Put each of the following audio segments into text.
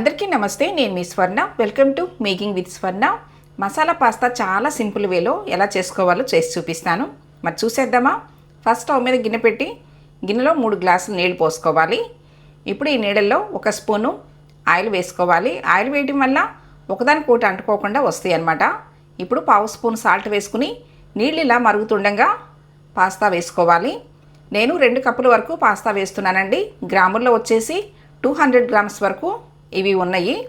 అందరికీ నమస్తే నేను మీ Swarna. Welcome to making with Swarna masala pasta చాలా సింపుల్ వేలో ఎలా చేసుకోవాలో చేసి చూపిస్తాను. మరి చూసేద్దామా? ఫస్ట్ స్టవ్ మీద గిన్నె పెట్టి గిన్నెలో మూడు గ్లాసులు నీళ్ళు పోసుకోవాలి. ఇప్పుడు ఈ నీళ్ళల్లో ఒక స్పూను ఆయిల్ వేసుకోవాలి. ఆయిల్ వేయడం వల్ల ఒకదానికొకటి అంటుకోకుండా వస్తాయి అన్నమాట. ఇప్పుడు పావు స్పూన్ సాల్ట్ వేసుకుని నీళ్ళు ఇలా మరుగుతుండగా పాస్తా వేసుకోవాలి. నేను రెండు కప్పుల వరకు పాస్తా వేస్తున్నానండి. గ్రాముల్లో వచ్చేసి టూ హండ్రెడ్ గ్రామ్స్ వరకు ఇవి ఉన్నాయి.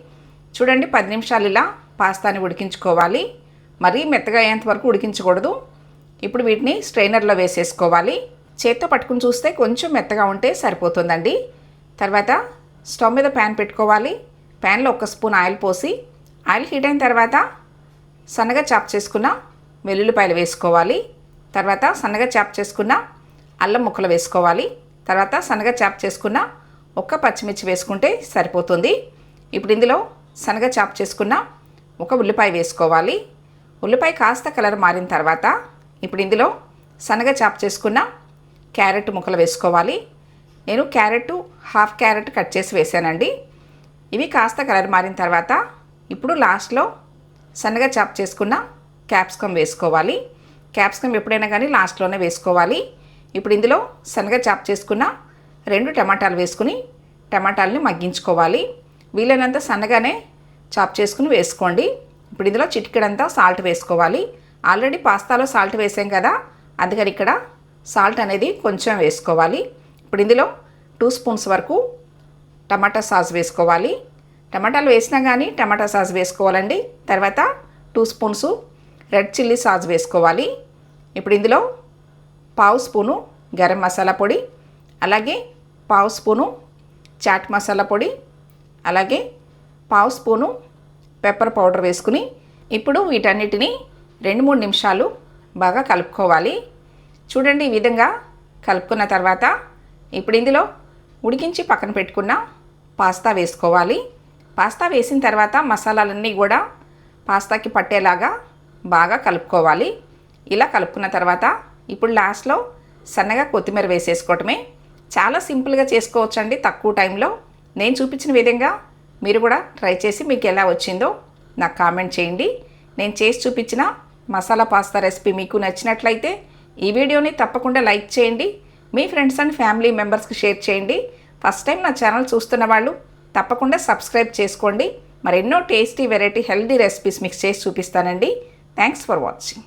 చూడండి పది నిమిషాలు ఇలా పాస్తాని ఉడికించుకోవాలి. మరీ మెత్తగా అయ్యేంత వరకు ఉడికించకూడదు. ఇప్పుడు వీటిని స్ట్రైనర్లో వేసేసుకోవాలి. చేత్తో పట్టుకుని చూస్తే కొంచెం మెత్తగా ఉంటే సరిపోతుందండి. తర్వాత స్టవ్ మీద ప్యాన్ పెట్టుకోవాలి. ప్యాన్లో ఒక స్పూన్ ఆయిల్ పోసి ఆయిల్ హీట్ అయిన తర్వాత సన్నగా చాప్ చేసుకున్న వెల్లుల్లిపాయలు వేసుకోవాలి. తర్వాత సన్నగా చాప్ చేసుకున్న అల్లం ముక్కలు వేసుకోవాలి. తర్వాత సన్నగా చాప్ చేసుకున్న ఒక్క పచ్చిమిర్చి వేసుకుంటే సరిపోతుంది. ఇప్పుడు ఇందులో శనగ చాప్ చేసుకున్న ఒక ఉల్లిపాయ వేసుకోవాలి. ఉల్లిపాయ కాస్త కలర్ మారిన తర్వాత ఇప్పుడు ఇందులో శనగ చాప్ చేసుకున్న క్యారెట్ ముక్కలు వేసుకోవాలి. నేను క్యారెట్ హాఫ్ క్యారెట్ కట్ చేసి వేసానండి. ఇవి కాస్త కలర్ మారిన తర్వాత ఇప్పుడు లాస్ట్లో సన్నగా చాప్ చేసుకున్న క్యాప్సికమ్ వేసుకోవాలి. క్యాప్సికమ్ ఎప్పుడైనా కానీ లాస్ట్లోనే వేసుకోవాలి. ఇప్పుడు ఇందులో సన్నగా చాప్ చేసుకున్న రెండు టమాటాలు వేసుకుని టమాటాలని మగ్గించుకోవాలి. వీలైనంత సన్నగానే చాప్ చేసుకుని వేసుకోండి. ఇప్పుడు ఇందులో చిటికెడంతా సాల్ట్ వేసుకోవాలి. ఆల్రెడీ పాస్తాలో సాల్ట్ వేసాం కదా అందుకని ఇక్కడ సాల్ట్ అనేది కొంచెం వేసుకోవాలి. ఇప్పుడు ఇందులో టూ స్పూన్స్ వరకు టమాటా సాస్ వేసుకోవాలి. టమాటాలు వేసినా కానీ టమాటా సాస్ వేసుకోవాలండి. తర్వాత two spoons red chilli sauce వేసుకోవాలి. ఇప్పుడు ఇందులో పావు స్పూను గరం మసాలా పొడి అలాగే పావు స్పూను చాట్ మసాలా పొడి అలాగే పావు స్పూను పెప్పర్ పౌడర్ వేసుకుని ఇప్పుడు వీటన్నిటిని రెండు మూడు నిమిషాలు బాగా కలుపుకోవాలి. చూడండి ఈ విధంగా కలుపుకున్న తర్వాత ఇప్పుడు ఇందులో ఉడికించి పక్కన పెట్టుకున్న పాస్తా వేసుకోవాలి. పాస్తా వేసిన తర్వాత మసాలాలన్నీ కూడా పాస్తాకి పట్టేలాగా బాగా కలుపుకోవాలి. ఇలా కలుపుకున్న తర్వాత ఇప్పుడు లాస్ట్లో సన్నగా కొత్తిమీర వేసేసుకోవటమే. చాలా సింపుల్గా చేసుకోవచ్చండి తక్కువ టైంలో. నేను చూపించిన విధంగా మీరు కూడా ట్రై చేసి మీకు ఎలా వచ్చిందో నాకు కామెంట్ చేయండి. నేను చేసి చూపించిన మసాలా పాస్తా రెసిపీ మీకు నచ్చినట్లయితే ఈ వీడియోని తప్పకుండా లైక్ చేయండి. మీ ఫ్రెండ్స్ అండ్ ఫ్యామిలీ మెంబర్స్కి షేర్ చేయండి. ఫస్ట్ టైం నా ఛానల్ చూస్తున్న వాళ్ళు తప్పకుండా సబ్స్క్రైబ్ చేసుకోండి. మరెన్నో టేస్టీ వెరైటీ హెల్దీ రెసిపీస్ మీకు చేసి చూపిస్తానండి. Thanks for watching.